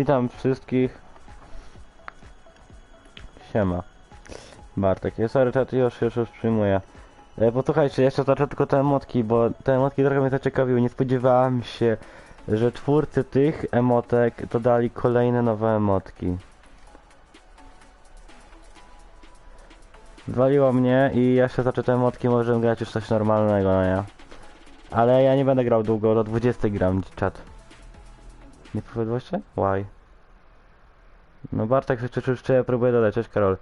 Witam wszystkich. Siema. Bartek, jest sorry, czat, już, już, już przyjmuję. E, posłuchajcie, jeszcze zaczął tylko te emotki, bo te emotki trochę mnie zaciekawiły. Nie spodziewałem się, że twórcy tych emotek dodali kolejne nowe emotki. Zwaliło mnie i jeszcze zaczął te emotki, możemy grać już coś normalnego, no nie? Ale ja nie będę grał długo, do 20 gram czat. Nie powiedział jeszcze? Why? No Bartek jeszcze, czy, czy ja próbuję dodać, cześć Karol.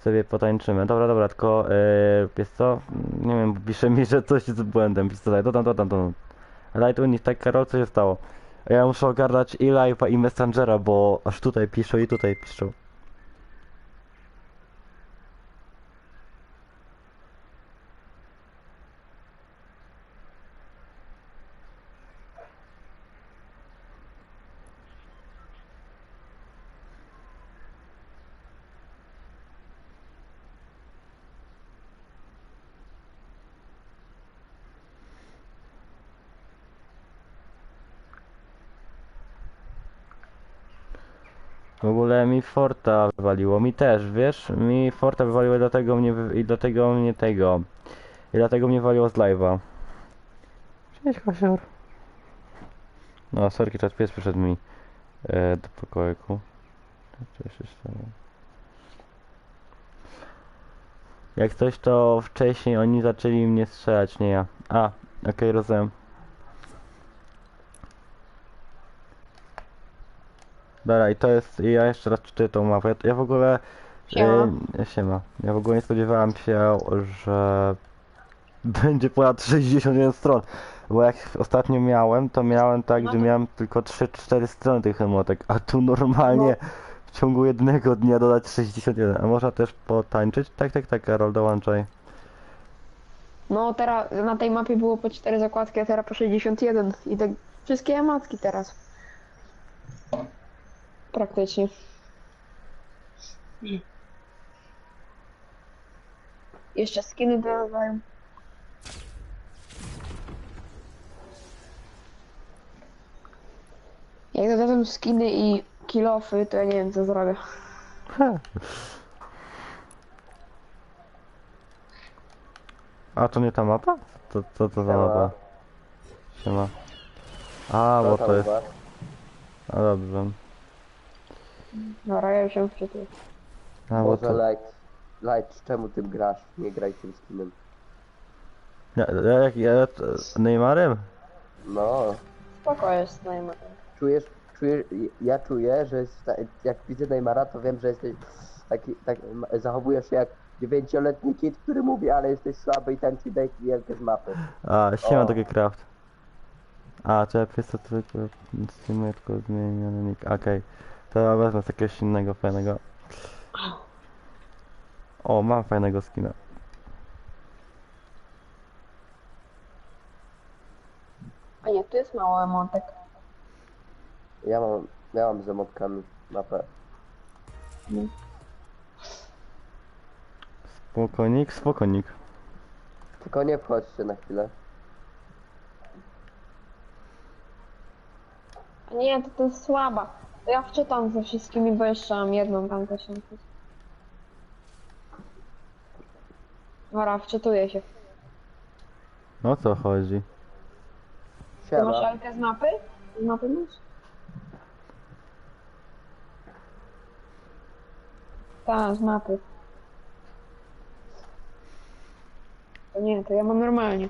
Sobie potańczymy. Dobra, dobra, tylko yy, wiesz co? Nie wiem, pisze mi, że coś z błędem. Pisze tutaj, dodam, dodam, dodam. Light Unit, tak Karol, co się stało? Ja muszę ogarnąć i live'a i Messengera, bo aż tutaj piszą i tutaj piszą. W ogóle mi Forta wywaliło, mi też, wiesz? Mi Forta wywaliło i dlatego mnie, wy... i dlatego mnie tego... I dlatego mnie waliło z live'a. Cześć, Kasior. No, sorki, czas pies przyszedł mi e, do pokoiku. Cześć, jeszcze. Jak coś, to wcześniej oni zaczęli mnie strzelać, nie ja. A, okej, rozumiem. Dobra, i to jest, i ja jeszcze raz czytuję tą mapę. Ja, ja w ogóle... Siema. E, siema. Ja w ogóle nie spodziewałem się, że będzie ponad 61 stron. Bo jak ostatnio miałem, to miałem tak, No że miałem tylko 3-4 strony tych emotek, a tu normalnie No. w ciągu jednego dnia dodać 61. A można też potańczyć? Tak, tak, tak, Karol, dołączaj. No teraz na tej mapie było po 4 zakładki, a teraz po 61. I tak wszystkie matki teraz. Praktycznie. Jeszcze skiny dodają. Jak dodadzą skiny i kilofy, to ja nie wiem co zrobię. A to nie ta mapa? To co to za Siema. mapa? Siema. A, bo to jest... A dobrze. Dobra, ja już się wczytuję. A, bo Boże, to... Light, Light, czemu tym grasz? Nie graj tym skinem. Ja, ja, jak ja... Neymarem? No, Spoko jest, no i ma. czujesz, czujesz, ja czuję, że jest, ta- jak widzę Neymara, to wiem, że jesteś taki, tak, m- zachowujesz się jak dziewięcioletni kid, który mówi, ale jesteś słaby i tańczy daj wielkie z mapy. A, siema O. takie craft. A, to ja przez to tylko streamuję tylko zmieniony nick. Okej. To wezmę z jakiegoś innego fajnego. O, mam fajnego skina. A nie, tu jest mało emotek. Ja mam, ja mam z emotkami mapę. Spokonik, spokonik. Tylko nie wchodźcie na chwilę. A nie, to, to jest słaba. To ja wczytam ze wszystkimi, bo jeszcze mam jedną tam tysiącu. Dobra, wczytuję się. No o co chodzi? Ty masz Siema. Alkę z mapy? Z mapy masz? Tak, z mapy. To nie, to ja mam normalnie.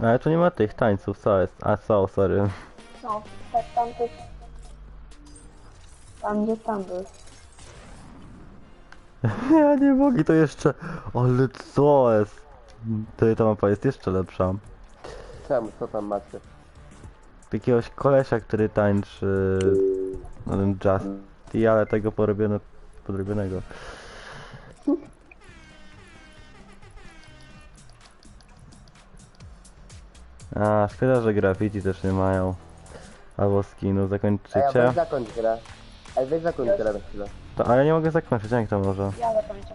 Ale tu nie ma tych tańców, co jest? A, co, sorry. No, tak tam to... Tam gdzie tam był. Ja nie mogę, to jeszcze... Ale co jest? To ta mapa jest jeszcze lepsza. Czemu, co tam macie? Jakiegoś kolesia, który tańczy... No ten Just. ale tego porobiono... Podrobionego. A, szkoda, że graffiti też nie mają. albo skinu Ej, a zakończycie. weź zakończ grę. Ej, weź zakończ grę na chwilę. To, ale nie mogę zakończyć, jak to może? Ja zakończę.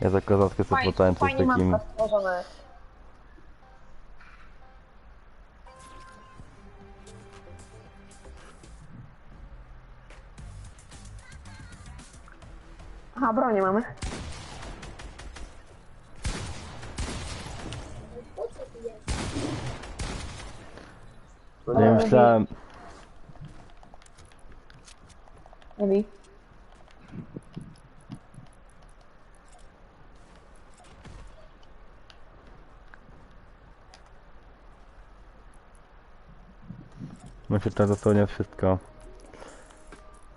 Ja za kozackę sobie potańczę z fajnie takim... mapka stworzona jest. Aha, bronię mamy. No Nie nie, myślałem... Ewi. Muszę tam dosłownie wszystko.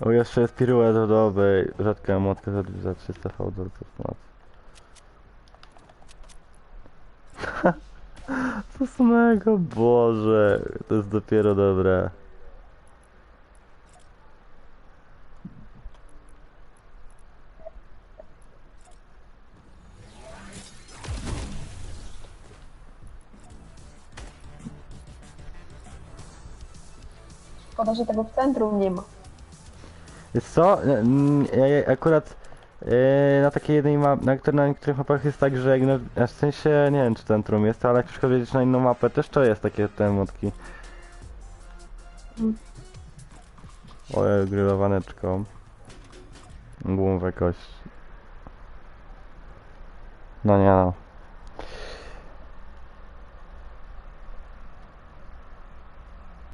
O, jeszcze jest piruet rodowy, rzadka motka za, za 300 fałdolców moc. Co samego, Boże, to jest dopiero dobre. Szkoda, że tego w centrum nie ma. Wiesz co, Mm, ja, ja akurat yy, na takiej jednej mapie, na, na niektórych mapach jest tak, że jak na, w sensie, nie wiem czy centrum jest, ale jak wiedzieć na inną mapę, też to jest takie te motki. Ojej, grillowaneczką. Główę kość. No nie no.